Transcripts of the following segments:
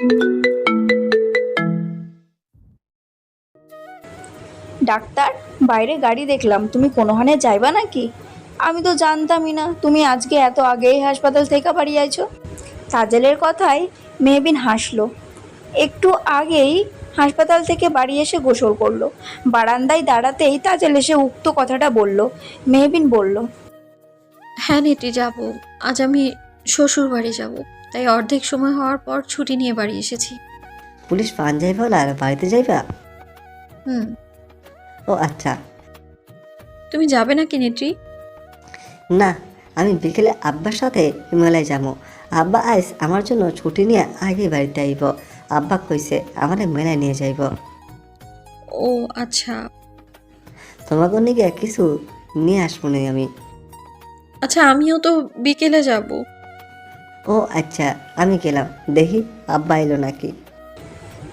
Doctor, বাইরে গাড়ি দেখলাম। তুমি কোনোখানে যাইবা নাকি? আমি তো জানতামই না, তুমি আজকে এত আগেই হাসপাতাল থেকে বাড়ি আইছো। তাজেলের কথায় মেহবিন হাসলো। একটু আগেই হাসপাতাল থেকে বাড়ি এসে গোসল করল। বারান্দায় দাঁড়াতেই তাজেল এসে উক্ত কথাটা বলল। মেহবিন বলল হ্যাঁ নেটি যাব। আজ আমি শ্বশুর বাড়ি যাব। তাই অর্ধেক সময় হওয়ার পর ছুটি নিয়ে বাড়ি এসেছি। পুলিশ পান আর বাড়িতে যাইবা? হুম। ও আচ্ছা। তুমি যাবে নাকি নেত্রী? না আমি বিকেলে আব্বার সাথে হিমালয় যাব। আব্বা আইস আমার জন্য ছুটি নিয়ে আগে বাড়িতে আইব। আব্বা কইছে আমারে মেলায় নিয়ে যাইব। ও আচ্ছা। তোমাকে নিয়ে কিছু নিয়ে আসব নি আমি। আচ্ছা আমিও তো বিকেলে যাব। ও আচ্ছা আমি গেলাম। দেখি, আব্বা এলো নাকি।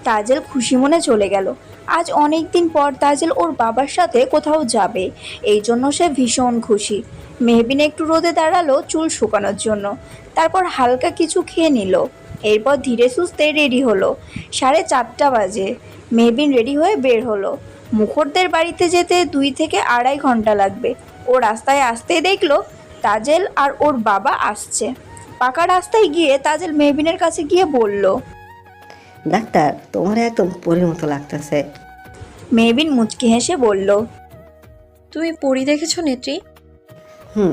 তাজেল খুশি মনে চলে গেল। আজ অনেক দিন পর তাজেল ওর বাবার সাথে কোথাও যাবে। এই জন্য সে ভীষণ খুশি। মেহবিন একটু রোদে দাঁড়াল চুল শুকানোর জন্য। তারপর হালকা কিছু খেয়ে নিল। এরপর ধীরে সুস্থে রেডি হলো। সাড়ে চারটা বাজে। মেহবিন রেডি হয়ে বের হলো। মুখরদের বাড়িতে যেতে দুই থেকে আড়াই ঘণ্টা লাগবে। ও রাস্তায় আসতেই দেখল তাজেল আর ওর বাবা আসছে। পাকা রাস্তায় গিয়ে তাজেল মেহবিনের কাছে গিয়ে বলল ডাক্তার তোমার একদম পরির মতো লাগতেছে। মেহবিন মুচকি হেসে বলল তুমি পড়ি দেখেছ নেত্রী? হুম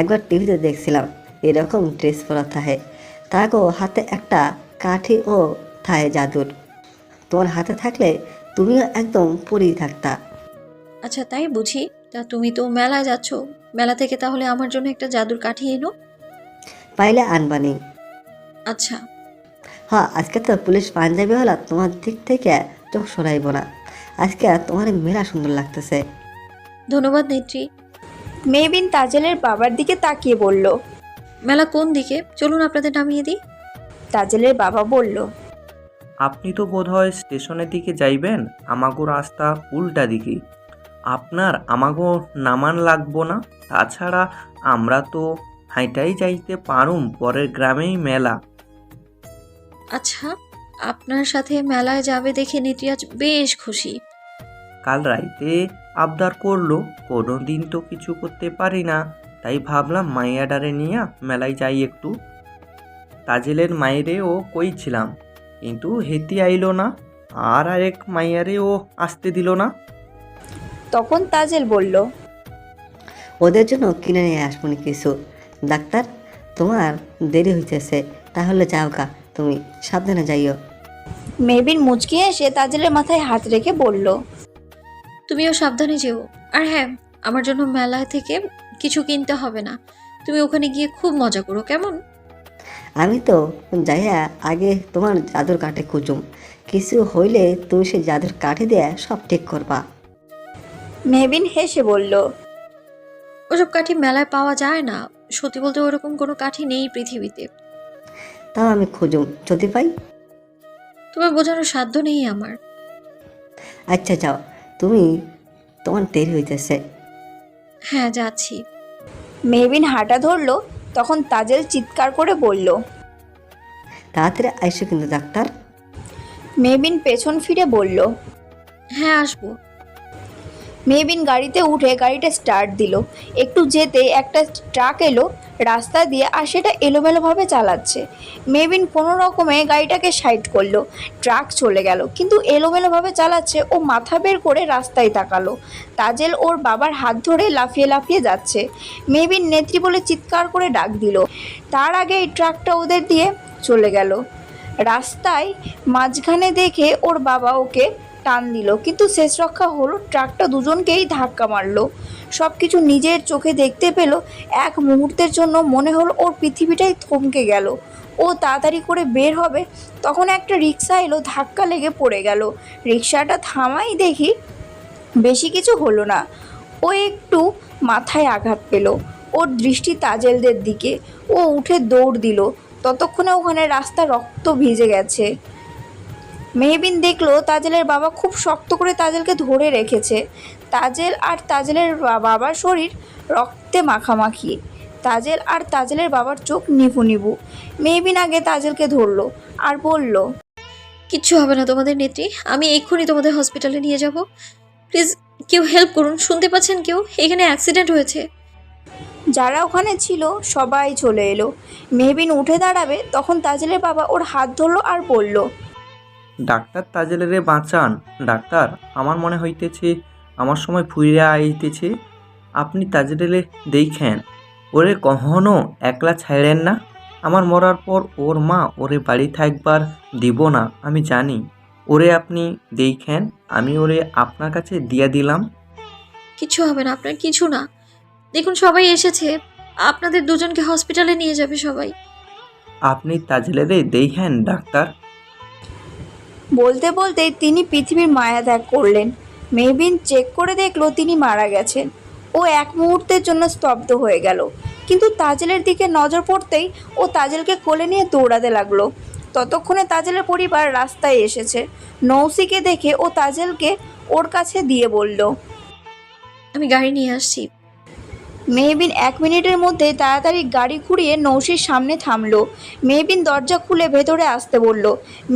একবার টিভিতে দেখছিলাম এরকম ড্রেস পরা থাকে তাগো হাতে একটা কাঠি ও থায় জাদুর। তোমার হাতে থাকলে তুমিও একদম পরি থাকতা। আচ্ছা তাই বুঝি। তা তুমি তো মেলায় যাচ্ছ। মেলা থেকে তাহলে আমার জন্য একটা জাদুর কাঠি এনো। পাইলে আনবানি আচ্ছা। হ্যাঁ আজকে তো পুলিশ পাঞ্জাবি হলা তোমার দিক থেকে চোখ সরাইব না। আজকে তোমার মেলা সুন্দর লাগতেছে। ধন্যবাদ নেত্রী। মেহবিন তাজেলের বাবার দিকে তাকিয়ে বলল মেলা কোন দিকে? চলুন আপনাদের নামিয়ে দিই। তাজেলের বাবা বলল আপনি তো বোধহয় স্টেশনের দিকে যাইবেন আমাগো রাস্তা উল্টা দিকে। আপনার আমাগো নামান লাগবো না? তাছাড়া আমরা তো হাইটাই যাইতে পারুম পরের গ্রামেই মেলা। আচ্ছা আপনার সাথে মেলায় যাবে দেখে নেত্রী আজ বেশ খুশি। কাল রাইতে আবদার করল কোনো দিন তো কিছু করতে পারি না তাই ভাবলাম মাইয়াডারে নিয়ে মেলায় যাই একটু। তাজেলের মায়েরেও কইছিলাম কিন্তু হেতি আইলো না আর এক মাইয়ারেও আসতে দিল না। তখন তাজেল বলল ওদের জন্য কিনে নিয়ে আসব কিছু। ডাক্তার তোমার দেরি হইতেছে তাহলে যাও কা তুমি সাবধানে যাইও। মেহবিন মুচকি এসে তাজেলের মাথায় হাত রেখে বলল তুমিও সাবধানে যেও। আর হ্যাঁ আমার জন্য মেলা থেকে কিছু কিনতে হবে না। তুমি ওখানে গিয়ে খুব মজা করো কেমন? আমি তো যাইয়া আগে তোমার জাদুর কাঠে খুঁজুম। কিছু হইলে তুমি সেই জাদুর কাঠে দেয়া সব ঠিক করবা। মেহবিন হেসে বলল ওসব কাঠি মেলায় পাওয়া যায় না। সত্যি বলতে ওরকম কোনো কাঠি নেই পৃথিবীতে। তাও আমি খুঁজুম যদি পাই। তোমার বোঝানোর সাধ্য নেই আমার। আচ্ছা যাও। তুমি তোমার দেরি হইতেছে। হ্যাঁ যাচ্ছি। মেহবিন হাঁটা ধরলো তখন তাজেল চিৎকার করে বলল তাড়াতাড়ি আইসো কিন্তু ডাক্তার। মেহবিন পেছন ফিরে বলল হ্যাঁ আসব। মেহবিন গাড়িতে উঠে গাড়িটা স্টার্ট দিল। একটু যেতে একটা ট্রাক এলো রাস্তা দিয়ে আর সেটা এলোমেলোভাবে চালাচ্ছে। মেহবিন কোনো রকমে গাড়িটাকে সাইড করল, ট্রাক চলে গেল, কিন্তু এলোমেলোভাবে চালাচ্ছে ও মাথা বের করে রাস্তায় তাকালো। তাজেল ওর বাবার হাত ধরে লাফিয়ে লাফিয়ে যাচ্ছে। মেহবিন নেত্রী বলে চিৎকার করে ডাক দিল। তার আগে এই ট্রাকটা ওদের দিয়ে চলে গেল। রাস্তায় মাঝখানে দেখে ওর বাবা ওকে টান দিল। কিন্তু শেষ রক্ষা হলো, ট্রাকটা দুজনকেই ধাক্কা মারলো। সব কিছু নিজের চোখে দেখতে পেল, এক মুহূর্তের জন্য মনে হলো ওর পৃথিবীটাই থমকে গেল। ও তাড়াতাড়ি করে বের হবে, তখন একটা রিক্সা এলো, ধাক্কা লেগে পড়ে গেল। রিক্সাটা থামাই দেখি বেশি কিছু হলো না। ও একটু মাথায় আঘাত পেল। ওর দৃষ্টি তাজেলদের দিকে। ও উঠে দৌড় দিল। ততক্ষণে ওখানে রাস্তা রক্ত ভিজে গেছে। মেহবিন দেখল তাজেলের বাবা খুব শক্ত করে তাজেলকে ধরে রেখেছে। তাজেল আর তাজেলের বাবার শরীর রক্তে মাখামাখি। তাজেল আর তাজেলের বাবার চোখ নিভু নিভু। মেহবিন আগে তাজেলকে ধরলো আর বলল কিচ্ছু হবে না তোমাদের নেত্রী আমি এক্ষুনি তোমাদের হসপিটালে নিয়ে যাব। প্লিজ কেউ হেল্প করুন শুনতে পাচ্ছেন কেউ? এখানে অ্যাক্সিডেন্ট হয়েছে। যারা ওখানে ছিল সবাই চলে এলো। মেহবিন উঠে দাঁড়াবে তখন তাজেলের বাবা ওর হাত ধরলো আর বলল ডাক্তার তাজেলেরে বাঁচান। ডাক্তার আমার মনে হইতেছে আমার সময় ফুইরা আইতেছে। আপনি তাজেলে দেখেন ওরে কখনো একলা ছাড়েন না। আমার মরার পর ওর মা ওরে বাড়ি থাকবার দিব না আমি জানি। ওরে আপনি দেখেন আমি ওরে আপনার কাছে দিয়া দিলাম। কিছু হবে না আপনার কিছু না। দেখুন সবাই এসেছে। আপনাদের দুজনকে হসপিটালে নিয়ে যাবে সবাই। আপনি তাজেলেরে দেখেন ডাক্তার। বলতে বলতে তিনি পৃথিবীর মায়া ত্যাগ করলেন। মেহবিন চেক করে দেখল তিনি মারা গেছেন। ও এক মুহূর্তের জন্য স্তব্ধ হয়ে গেল। কিন্তু তাজেলের দিকে নজর পড়তেই ও তাজেলকে কোলে নিয়ে দৌড়াতে লাগল। ততক্ষণে তাজেলের পরিবার রাস্তায় এসেছে। নৌসিকে দেখে ও তাজেলকে ওর কাছে দিয়ে বলল, আমি গাড়ি নিয়ে আসছি। মেহবিন এক মিনিটের মধ্যে তাড়াতাড়ি গাড়ি ঘুরিয়ে নৌশির সামনে থামলো। মেহবিন দরজা খুলে ভেতরে আসতে বলল।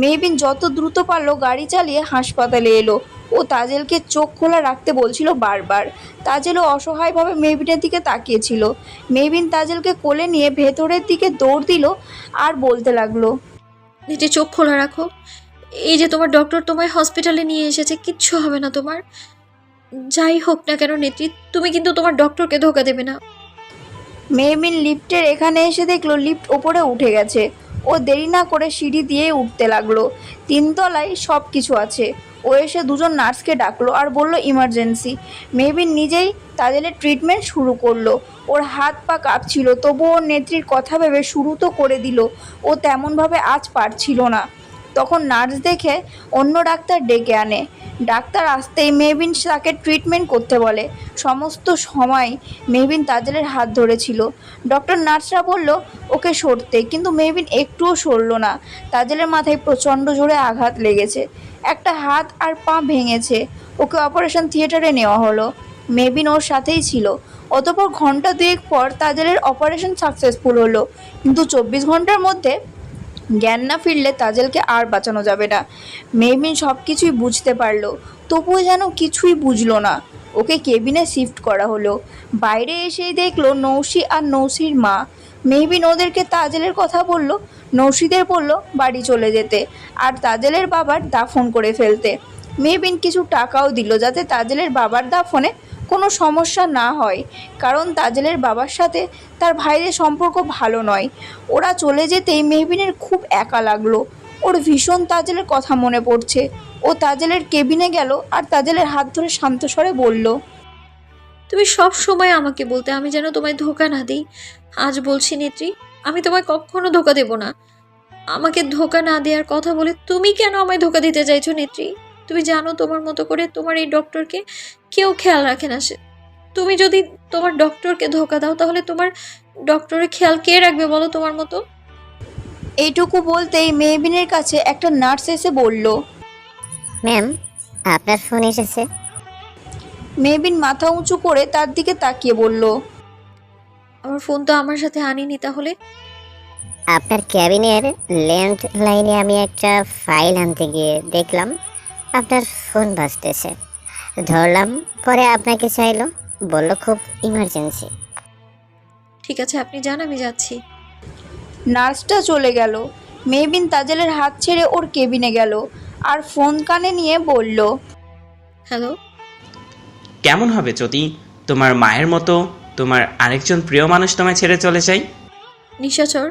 মেহবিন যত দ্রুত পারল গাড়ি চালিয়ে হাসপাতালে এলো ও তাজেলকে চোখ খোলা রাখতে বলছিল বারবার। তাজেলও অসহায়ভাবে মেহবিনের দিকে তাকিয়েছিল। মেহবিন তাজেলকে কোলে নিয়ে ভেতরের দিকে দৌড় দিল আর বলতে লাগল নেটে চোখ খোলা রাখো। এই যে তোমার ডক্টর তোমায় হসপিটালে নিয়ে এসেছে, কিচ্ছু হবে না তোমার। যাই হোক না কেন নেত্রী, তুমি কিন্তু তোমার ডক্টরকে ধোকা দেবে না। মেহবিন লিফটের এখানে এসে দেখল লিফট ওপরে উঠে গেছে। ও দেরি না করে সিঁড়ি দিয়ে উঠতে লাগল। তিনতলায় সব কিছু আছে। ও এসে দুজন নার্সকে ডাকলো আর বলল ইমার্জেন্সি মেহবিন নিজেই তাদের ট্রিটমেন্ট শুরু করল। ওর হাত পা কাঁপছিল, তবুও ওর নেত্রীর কথা ভেবে শুরু তো করে দিল। ও তেমনভাবে আজ পারছিল না। তখন নার্স দেখে অন্য ডাক্তার ডেকে আনে। ডাক্তার আসতেই মেহবিন তাকে ট্রিটমেন্ট করতে বলে। সমস্ত সময় মেহবিন তাজেলের হাত ধরেছিল। ডক্টর নার্সরা বলল, ওকে সরতে। কিন্তু মেহবিন একটুও সরল না। তাজেলের মাথায় প্রচণ্ড জোরে আঘাত লেগেছে। একটা হাত আর পা ভেঙেছে। ওকে অপারেশন থিয়েটারে নেওয়া হলো। মেহবিন ওর সাথেই ছিল। অতপর ঘণ্টা দুয়েক পর তাজেলের অপারেশন সাকসেসফুল হলো। কিন্তু চব্বিশ ঘণ্টার মধ্যে জ্ঞান না ফিরলে তাজেলকে আর বাঁচানো যাবে না। মেহবিন সব কিছুই বুঝতে পারল, তবুও যেন কিছুই বুঝলো না। ওকে কেবিনে শিফট করা হলো। বাইরে এসেই দেখল নৌসি আর নৌসির মা। মেহবিন ওদেরকে তাজেলের কথা বলল নৌসিদের বলল বাড়ি চলে যেতে আর তাজেলের বাবার দাফন করে ফেলতে। মেহবিন কিছু টাকাও দিল যাতে তাজেলের বাবার দাফনে কোনো সমস্যা না হয়। কারণ তাজেলের বাবার সাথে তার ভাইদের সম্পর্ক ভালো নয়। ওরা চলে যেতেই মেহবিনের খুব একা লাগল। ওর ভীষণ তাজেলের কথা মনে পড়ছে। ও তাজেলের কেবিনে গেল আর তাজেলের হাত ধরে শান্ত স্বরে বলল, তুমি সব সময় আমাকে বলতে, আমি যেন তোমায় ধোকা না দিই। আজ বলছি নেত্রী, আমি তোমায় কখনো ধোকা দেব না। আমাকে ধোকা না দেওয়ার কথা বলে তুমি কেন আমায় ধোকা দিতে চাইছো নেত্রী? তুমি জানো তোমার মতো করে তোমার এই ডক্টরকে কেউ খেয়াল রাখে না সে। তুমি যদি তোমার ডক্টরকে ধোকা দাও তাহলে তোমার ডক্টরের খেয়াল কে রাখবে বলো তোমার মতো? এইটুকু বলতেই মেহবিনের কাছে একটা নার্স এসে বলল ম্যাম আপনার ফোন এসেছে। মেহবিন মাথা উঁচু করে তার দিকে তাকিয়ে বলল আমার ফোন তো আমার সাথে আনিনি তাহলে? আপনার ক্যাবিনের ল্যান্ড লাইনে আমি একটা ফাইল আনতে গিয়ে দেখলাম। আপনার ফোন বাজতেছে। ধরলাম পরে আপনাকে চাইলো বলল খুব ইমার্জেন্সি ঠিক আছে আপনি যান আমি যাচ্ছি। নার্সটা চলে গেল। মেহবিন তাজেলের হাত ছেড়ে ওর কেবিনে গেল আর ফোন কানে নিয়ে বলল হ্যালো কেমন হবে যদি তোমার মায়ের মতো? তোমার আরেকজন প্রিয় মানুষ তোমায় ছেড়ে চলে যায় নিশাচর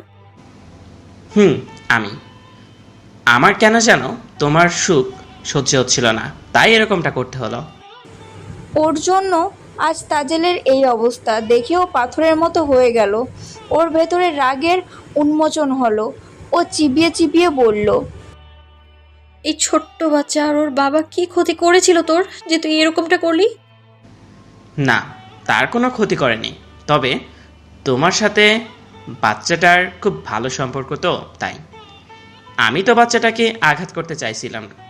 হুম আমি। আমার কেন জানো? তোমার সুখ সহ্য হচ্ছিল না। তাই এরকমটা করতে হলো। ওর জন্য আজ তাজেলের এই অবস্থা। দেখেও পাথরের মতো হয়ে গেল। ওর ভেতরে রাগের উন্মোচন হলো। ও চিবিয়ে চিবিয়ে বলল এই ছোট্ট বাচ্চা আর ওর বাবা কি ক্ষতি করেছিল তোর যে তুই এরকমটা করলি? না তার কোনো ক্ষতি করেনি। তবে তোমার সাথে বাচ্চাটার খুব ভালো সম্পর্ক তো তাই। আমি তো বাচ্চাটাকে আঘাত করতে চাইছিলাম। না।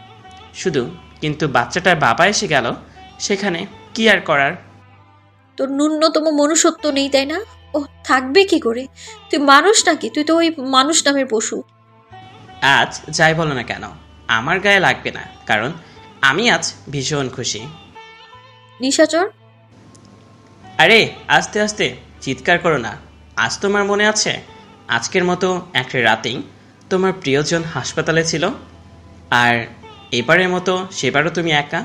শুধু কিন্তু বাচ্চাটার বাবা এসে গেল সেখানে কি আর করার? তোর ন্যূনতম মনুষ্যত্ব নেই তাই না? ও থাকবে কি করে? তুই মানুষ নাকি? তুই তো ওই মানুষ নামের পশু। আজ যাই বলো না কেন আমার গায়ে লাগবে না কারণ আমি আজ ভীষণ খুশি। নিশাচর? আরে আস্তে আস্তে চিৎকার করো না। আজ তোমার মনে আছে আজকের মতো একটা রাতেই তোমার প্রিয়জন হাসপাতালে ছিল? আর এবারের মতো সেবারও তুমি একা?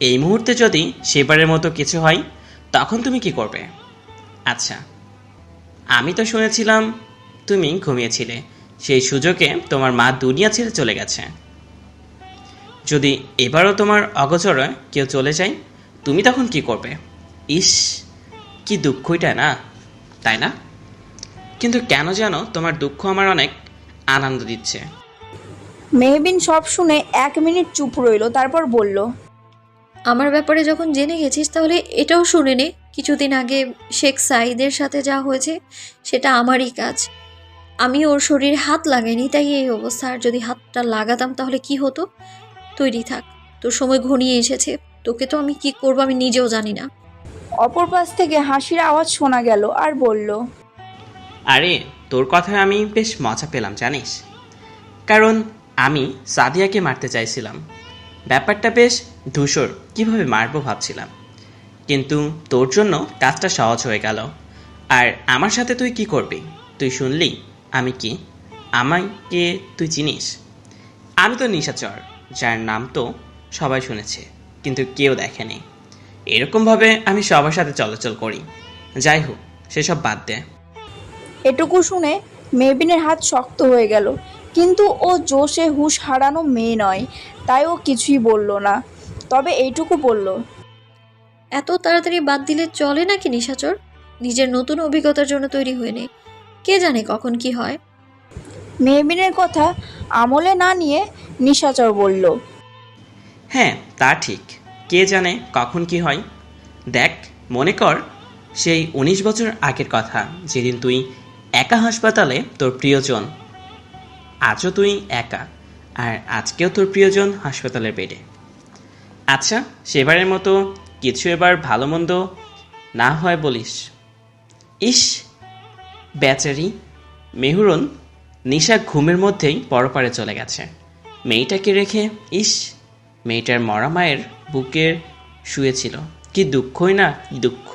এই মুহূর্তে যদি সেবারের মতো কিছু হয়, তখন তুমি কি করবে? আচ্ছা আমি তো শুনেছিলাম তুমি ঘুমিয়েছিলে। সেই সুযোগে তোমার মা দুনিয়া ছেড়ে চলে গেছে। যদি এবারও তোমার অগোচরে কেউ চলে যায়, তুমি তখন কি করবে? ইস, কি দুঃখইটা না, তাই না? কিন্তু কেন যেন তোমার দুঃখ আমার অনেক আনন্দ দিচ্ছে। মেহবিন সব শুনে এক মিনিট চুপ রইল তারপর বলল আমার ব্যাপারে যখন জেনে গেছিস তাহলে এটাও শুনে নে। কিছুদিন আগে শেখ সাইদের সাথে যা হয়েছে সেটা আমারই কাজ। আমি ওর শরীরে হাত লাগাইনি তাই এই অবস্থা। আর যদি হাতটা লাগাতাম তাহলে কি হতো? তৈরি থাক তোর সময় ঘনিয়ে এসেছে। তোকে তো আমি কি করব আমি নিজেও জানি না। অপর পাশ থেকে হাসির আওয়াজ শোনা গেল আর বলল আরে তোর কথায় আমি বেশ মজা পেলাম জানিস। কারণ আমি সাদিয়াকে মারতে চাইছিলাম। ব্যাপারটা বেশ ধূসর, কীভাবে মারবো ভাবছিলাম। কিন্তু তোর জন্য কাজটা সহজ হয়ে গেল। আর আমার সাথে তুই কি করবি? তুই শুনলি? আমি কি? আমাকে তুই চিনিস? আমি তো নিশাচর, যার নাম তো সবাই শুনেছে, কিন্তু কেউ দেখেনি। এরকমভাবে আমি সবার সাথে চলাচল করি। যাই হোক, সেসব বাদ দে। এটুকু শুনে মেবিনের হাত শক্ত হয়ে গেল। কিন্তু ও জোশে হুশ হারানো মেয়ে নয় তাই ও কিছুই বলল না। তবে এইটুকু বলল। এত তাড়াতাড়ি বাদ দিলে চলে নাকি নিশাচর? নিজের নতুন অভিজ্ঞতার জন্য তৈরি হয়ে নে। কে জানে কখন কি হয়। মেহবিনের কথা আমলে না নিয়ে নিশাচর বলল। হ্যাঁ তা ঠিক। কে জানে কখন কি হয়। দেখ মনে কর সেই উনিশ বছর আগের কথা যেদিন তুই একা হাসপাতালে তোর প্রিয়জন আজও তুই একা, আর আজকেও তোর প্রিয়জন হাসপাতালের বেডে। আচ্ছা সেবারের মতো কিছু এবার ভালো মন্দ না হয় বলিস। ইস, বেচারি, মেহুরন, নিশা ঘুমের মধ্যেই পরপারে চলে গেছে। মেয়েটাকে রেখে, ইস, মেয়েটার মরা মায়ের বুকের শুয়েছিল। কি দুঃখই না দুঃখ।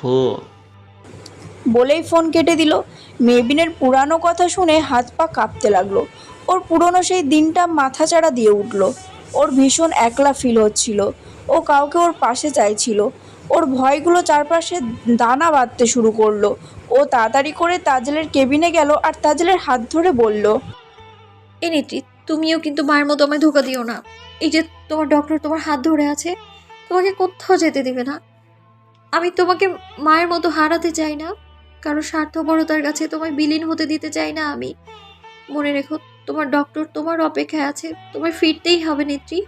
বলেই ফোন কেটে দিল। মেবিনের পুরানো কথা শুনে হাত পা কাঁপতে লাগল। ওর পুরনো সেই দিনটা মাথাচাড়া দিয়ে উঠল। ওর ভীষণ একলা ফিল হচ্ছিল। ও কাউকে ওর পাশে চাইছিল। ওর ভয়গুলো চারপাশে দানা বাঁধতে শুরু করল। ও তাড়াতাড়ি করে তাজেলের কেবিনে গেল আর তাজেলের হাত ধরে বলল এ নেত্রী, তুমিও কিন্তু মায়ের মতো আমায় ধোকা দিও না। এই যে তোমার ডক্টর তোমার হাত ধরে আছে, তোমাকে কোথাও যেতে দেবে না। আমি তোমাকে মায়ের মতো হারাতে চাই না। কারও স্বার্থপরতার কাছে তোমায় বিলীন হতে দিতে চাই না আমি। মনে রেখো তোমার ডক্টর তোমার অপেক্ষায় আছে, তোমায় ফিরতেই হবে নেত্রী।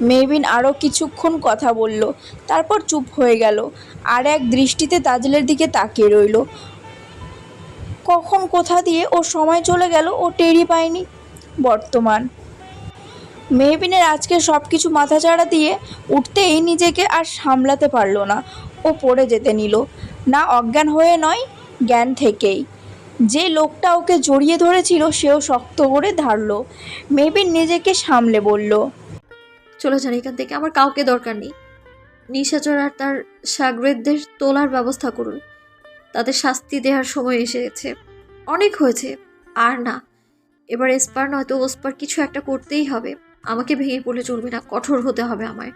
মেহবিন আরও কিছুক্ষণ কথা বলল, তারপর চুপ হয়ে গেল, আর এক দৃষ্টিতে তাজলের দিকে তাকিয়ে রইল। কখন কোথা দিয়ে ও সময় চলে গেল ও টেরই পায়নি। বর্তমান। মেহবিনের আজকে সব কিছু মাথাচাড়া দিয়ে উঠতেই নিজেকে আর সামলাতে পারল না। ও পড়ে যেতে নিল। না অজ্ঞান হয়ে নয়, জ্ঞান থেকেই। যে লোকটা ওকে জড়িয়ে ধরেছিল সেও শক্ত করে ধারলো। মেহবিন নিজেকে সামলে বলল চলে যান এখান থেকে আমার কাউকে দরকার নেই। নিশাচর আর তার সাগরেদদের তোলার ব্যবস্থা করুন। তাদের শাস্তি দেওয়ার সময় এসেছে। অনেক হয়েছে। আর না এবার এসপার নয়তো ওসপার কিছু একটা করতেই হবে। আমাকে ভেঙে পড়লে চলবে না কঠোর হতে হবে আমায়।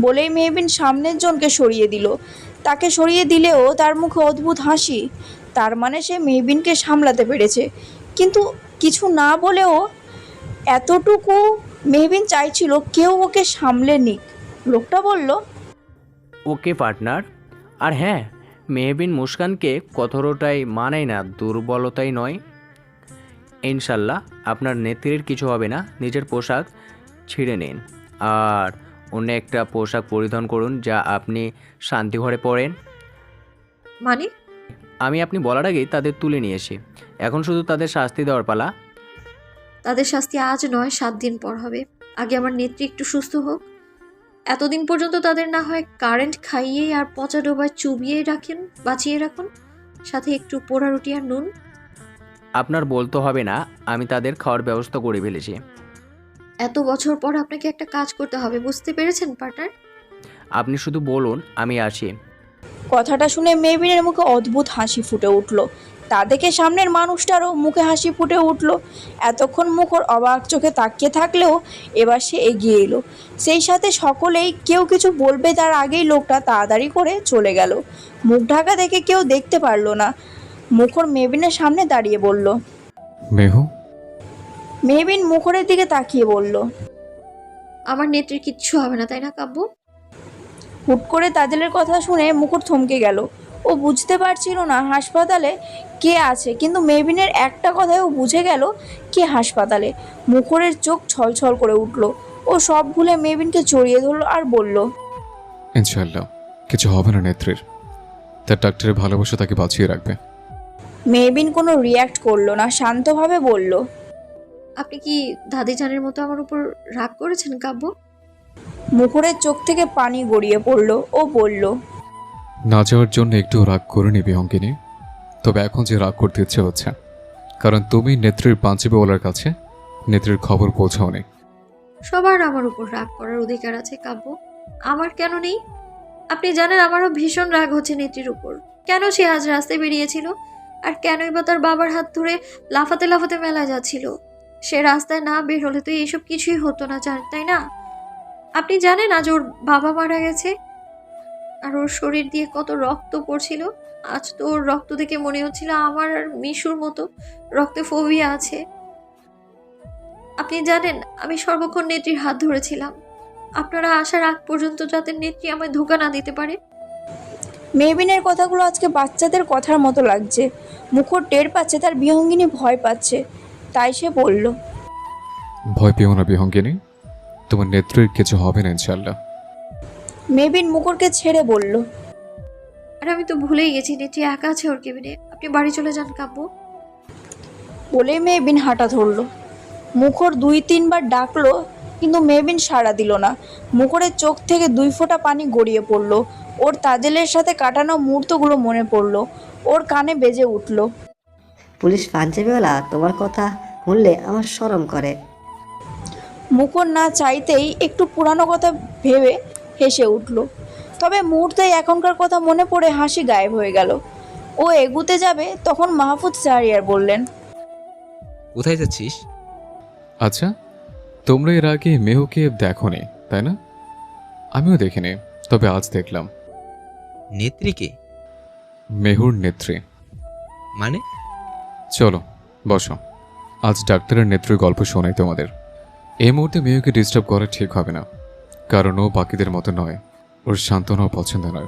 বলেই মেহবিন সামনের জনকে সরিয়ে দিল। তাকে সরিয়ে দিলেও তার মুখে অদ্ভুত হাসি। তার মানে সে মেহবিনকে সামলাতে পেরেছে। কিন্তু কিছু না বলেও এতটুকু মেহবিন চাইছিল কেউ ওকে সামলে নিক। লোকটা বলল ওকে পার্টনার। আর হ্যাঁ মেহবিন মুস্কানকে কঠোরটাই মানায় না দুর্বলতাই নয়। ইনশাল্লাহ আপনার নেত্রীর কিছু হবে না। নিজের পোশাক ছিঁড়ে নিন। আর অন্য একটা পোশাক পরিধান করুন যা আপনি শান্তিঘরে পরেন। মানে? আমি আপনি বলার আগেই তাদের তুলে নিয়ে এসি। এখন শুধু তাদের শাস্তি দেওয়ার পালা। তাদের শাস্তি আজ নয় সাত দিন পর হবে। আগে আমার নেত্রী একটু সুস্থ হোক। এতদিন পর্যন্ত তাদের না হয় কারেন্ট খাইয়ে আর পচা ডোবায় চুবিয়ে রাখেন বাঁচিয়ে রাখুন। সাথে একটু পোড়া রুটি আর নুন। আপনার বলতে হবে না আমি তাদের খাওয়ার ব্যবস্থা করে ফেলেছি। এত বছর পর আপনাকে একটা কাজ করতে হবে বুঝতে পেরেছেন পার্টনার? আপনি শুধু বলুন আমি আসি। কথাটা শুনে মেবিনের মুখে অদ্ভুত হাসি ফুটে উঠল। তা দেখে সামনের মানুষটারও মুখে হাসি ফুটে উঠল। এতক্ষণ মুখর অবাক চোখে তাকিয়ে থাকলেও এবার সে এগিয়ে এলো। সেই সাথে সকলেই কেউ কিছু বলবে তার আগেই লোকটা তাড়াতাড়ি করে চলে গেল। মুখ ঢাকা দেখে কেউ দেখতে পারল না। মুখর মেবিনের সামনে দাঁড়িয়ে বলল মেহু? মেহবিন মুখরের দিকে তাকিয়ে বলল আমার নেত্রীর কিচ্ছু হবে না তাই না কাব্য হুট করে তাজেলের কথা শুনে মুখর থমকে গেল। ও বুঝতে পারছিল না হাসপাতালে কে আছে কিন্তু মেবিনের একটা কথায় ও বুঝে গেল কে হাসপাতালে। মুখরের চোখ ছলছল করে উঠল। ও সব ভুলে মেবিনকে জড়িয়ে ধরলো আর বলল ইনশাল্লাহ কিছু হবে না নেত্রীর। তার ডাক্তারের ভালোবাসা তাকে বাঁচিয়ে রাখবে। মেবিন কোনো রিয়্যাক্ট করল না শান্তভাবে বলল আপনি কি দাদি দাদিজানের মতো আমার উপর রাগ করেছেন কাব্য? মুখরের চোখ থেকে পানি গড়িয়ে পড়ল ও বলল না যাওয়ার জন্য একটু রাগ করে নিবি অঙ্কিনী। তবে এখন যে রাগ করতে ইচ্ছে হচ্ছে কারণ তুমি নেত্রীর পাঞ্চিবেওয়ালার কাছে নেত্রীর খবর পৌঁছাওনি। সবার আমার উপর রাগ করার অধিকার আছে কাব্য। আমার কেন নেই? আপনি জানেন আমারও ভীষণ রাগ হচ্ছে নেত্রীর উপর। কেন সে আজ রাস্তায় বেরিয়েছিল? আর কেনই বা তার বাবার হাত ধরে লাফাতে লাফাতে মেলা যাচ্ছিল? সে রাস্তায় না বের হলে তো এইসব কিছুই হতো না তাই না? আপনি জানেন আজ ওর বাবা মারা গেছে। আর ওর শরীর দিয়ে কত রক্ত পড়ছিল। আজ তো ওর রক্ত দেখে মনে হচ্ছিল আমার আর মিশুর মতো রক্তে ফোবিয়া আছে। আপনি জানেন আমি সর্বক্ষণ নেত্রীর হাত ধরেছিলাম। আপনারা আসার আগ পর্যন্ত যাতে নেত্রী আমায় ধোকা না দিতে পারে। মেবিনের কথাগুলো আজকে বাচ্চাদের কথার মতো লাগছে। মুখর টের পাচ্ছে তার বিহঙ্গিনী ভয় পাচ্ছে। তাই সে বলল। ভয় পেও না বিহঙ্গিনী। তোমার নেত্রীর কিছু হবে না ইনশাল্লাহ মেবিন মুখরকে ছেড়ে বলল আর আমি তো ভুলেই গেছি নেত্রী একা আছে ওর কেবিনে। আপনি বাড়ি চলে যান কাব্য। বলে মেবিন হাঁটা ধরল। মুখর দুই তিনবার ডাকলো কিন্তু মেবিন সাড়া দিল না। মুখরের চোখ থেকে দুই ফোঁটা পানি গড়িয়ে পড়ল। ওর তাজেলের সাথে কাটানো মুহূর্তগুলো মনে পড়ল। ওর কানে বেজে উঠল পুলিশ পাঞ্জাবিওয়ালা তোমার কথা শুনলে আমার শরম করে। মুখর না চাইতেই একটু পুরানো কথা ভেবে হেসে উঠল। তবে মুহূর্তেই এখনকার কথা মনে পড়ে হাসি গায়েব হয়ে গেল। ও এগুতে যাবে তখন মাহফুজ শাহরিয়ার বললেন কোথায় যাচ্ছিস? আচ্ছা তোমরা এর আগে মেহুকে দেখোনি তাই না? আমিও দেখিনি তবে আজ দেখলাম। নেত্রীকে মেহুর নেত্রী। মানে? চলো বসো। আজ ডাক্তারের নেত্রীর গল্প শোনাই তোমাদের। এই মুহূর্তে মেয়েকে ডিস্টার্ব করা ঠিক হবে না। কারণ ও বাকিদের মতো নয়। ওর শান্তনাও পছন্দ নয়।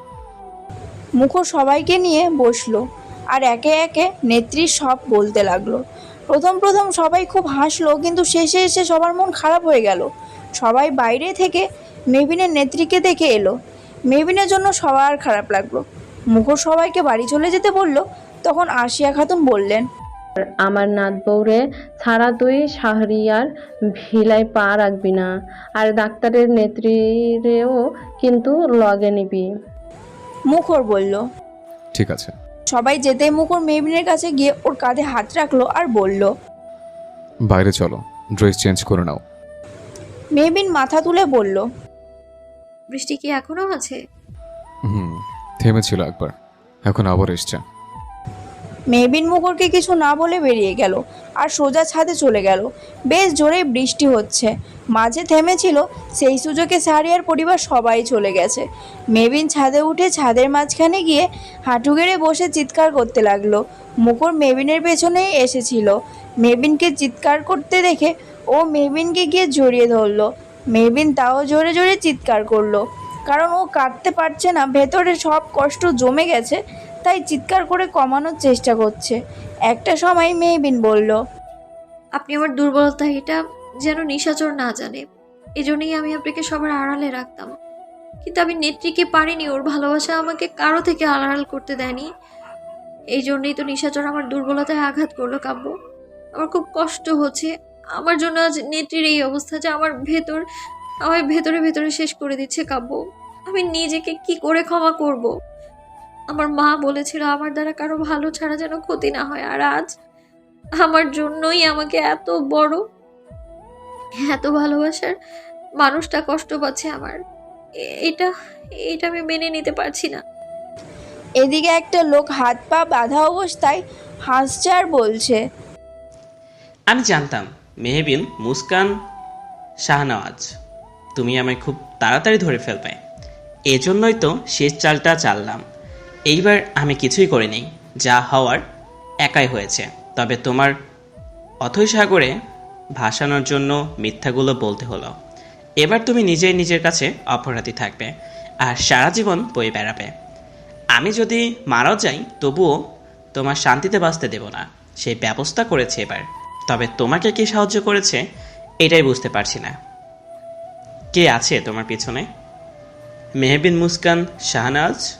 মুখর সবাইকে নিয়ে বসল আর একে একে নেত্রী সব বলতে লাগল। প্রথম প্রথম সবাই খুব হাসলো, কিন্তু শেষে এসে সবার মন খারাপ হয়ে গেল। সবাই বাইরে থেকে মেবিনের নেত্রীকে দেখে এলো। মেবিনের জন্য সবার খারাপ লাগল। মুখর সবাইকে বাড়ি চলে যেতে বলল, তখন আসিয়া খাতুন বললেন আমার নাত বউরে ছাড়া তুই শাহরিয়ার ভিলায় পা রাখবি না। আর ডাক্তারের নেত্রীরেও কিন্তু লগে নিবি। মুখর বলল। ঠিক আছে। সবাই যেতে মুখর মেবিনের কাছে গিয়ে ওর কাঁধে হাত রাখল আর বলল বাইরে চলো ড্রেস চেঞ্জ করে নাও। মেবিন মাথা তুলে বলল বৃষ্টি কি এখনও আছে? হুম থেমেছিল একবার এখন আবার এসছে। মেহবিন মুখরকে কিছু না বলে বেরিয়ে গেল আর সোজা ছাদে চলে গেল। বেশ জোরে বৃষ্টি হচ্ছে। মাঝে থেমেছিল সেই সুযোগে সারিয়ার পরিবার সবাই চলে গেছে। মেবিন ছাদে উঠে ছাদের মাঝখানে গিয়ে হাঁটু গেড়ে বসে চিৎকার করতে লাগল। মুখর মেবিনের পেছনেই এসেছিল। মেবিনকে চিৎকার করতে দেখে ও মেবিনকে গিয়ে জড়িয়ে ধরলো। মেবিন তাও জোরে জোরে চিৎকার করল। কারণ ও কাটতে পারছে না, ভেতরে সব কষ্ট জমে গেছে। তাই চিৎকার করে কমানোর চেষ্টা করছে। একটা সময় মেহবিন বলল, আপনি আমার দুর্বলতা, এটা যেন নিশাচর না জানে। এজন্যই আমি আপনাকে সবার আড়ালে রাখতাম। কিন্তু আমি নেত্রীকে পারিনি, ওর ভালোবাসা আমাকে কারও থেকে আড়াল করতে দেয়নি। এই জন্যই তো নিশাচর আমার দুর্বলতায় আঘাত করল কাব্য আমার খুব কষ্ট হচ্ছে। আমার জন্য আজ নেত্রীর এই অবস্থা যে আমার ভেতর আমার ভেতরে ভেতরে শেষ করে দিচ্ছে কাব্য আমি নিজেকে কি করে ক্ষমা করব? আমার মা বলেছিল আমার দ্বারা কারও ভালো ছাড়া যেন ক্ষতি না হয়। আর আজ আমার জন্যই আমাকে এত বড় এত ভালোবাসার মানুষটা কষ্ট পাচ্ছে আমার। এটা এটা আমি মেনে নিতে পারছি না। এদিকে একটা লোক হাত পা বাঁধা অবস্থায় হাসছে আর বলছে আমি জানতাম মেহবিন মুস্কান শাহনওয়াজ। তুমি আমায় খুব তাড়াতাড়ি ধরে ফেলবে। এজন্যই তো শেষ চালটা চাললাম। এইবার আমি কিছুই করিনি, যা হওয়ার একাই হয়েছে। তবে তোমার অথৈ সাগরে ভাসানোর জন্য মিথ্যাগুলো বলতে হলো। এবার তুমি নিজেই নিজের কাছে অপরাধী থাকবে আর সারা জীবন বয়ে বেড়াবে। আমি যদি মারাও যাই, তবুও তোমার শান্তিতে বাঁচতে দেব না। সেই ব্যবস্থা করেছে এবার। তবে তোমাকে কে সাহায্য করেছে, এটাই বুঝতে পারছি না। কে আছে তোমার পিছনে? মেহবিন মুস্কান শাহনাজ?